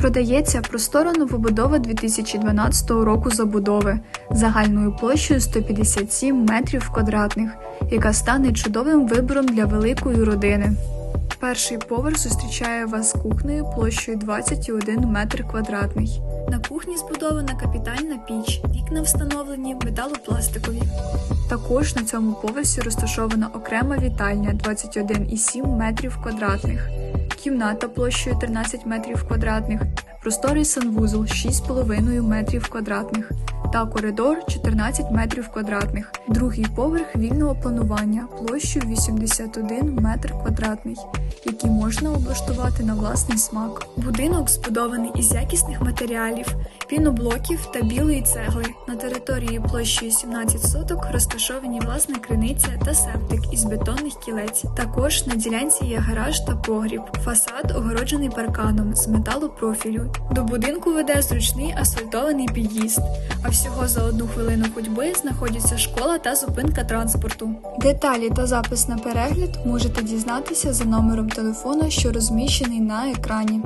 Продається простора новобудова 2012 року забудови загальною площею 157 метрів квадратних, яка стане чудовим вибором для великої родини. Перший поверх зустрічає вас кухнею площею 21 метр квадратний. На кухні збудована капітальна піч, вікна встановлені металопластикові. Також на цьому поверсі розташована окрема вітальня 21,7 метрів квадратних, кімната площею 13 метрів квадратних, просторий санвузол 6,5 метрів квадратних та коридор 14 метрів квадратних. Другий поверх вільного планування площею 81 метр квадратний, який можна облаштувати на власний смак. Будинок збудований із якісних матеріалів, піноблоків та білої цегли. На території площею 17 соток розташовані власна криниця та септик із бетонних кілець. Також на ділянці є гараж та погріб. Фасад огороджений парканом з металопрофілю. До будинку веде зручний асфальтований під'їзд. А всього за одну хвилину ходьби знаходяться школа та зупинка транспорту. Деталі та запис на перегляд можете дізнатися за номером телефону, що розміщений на екрані.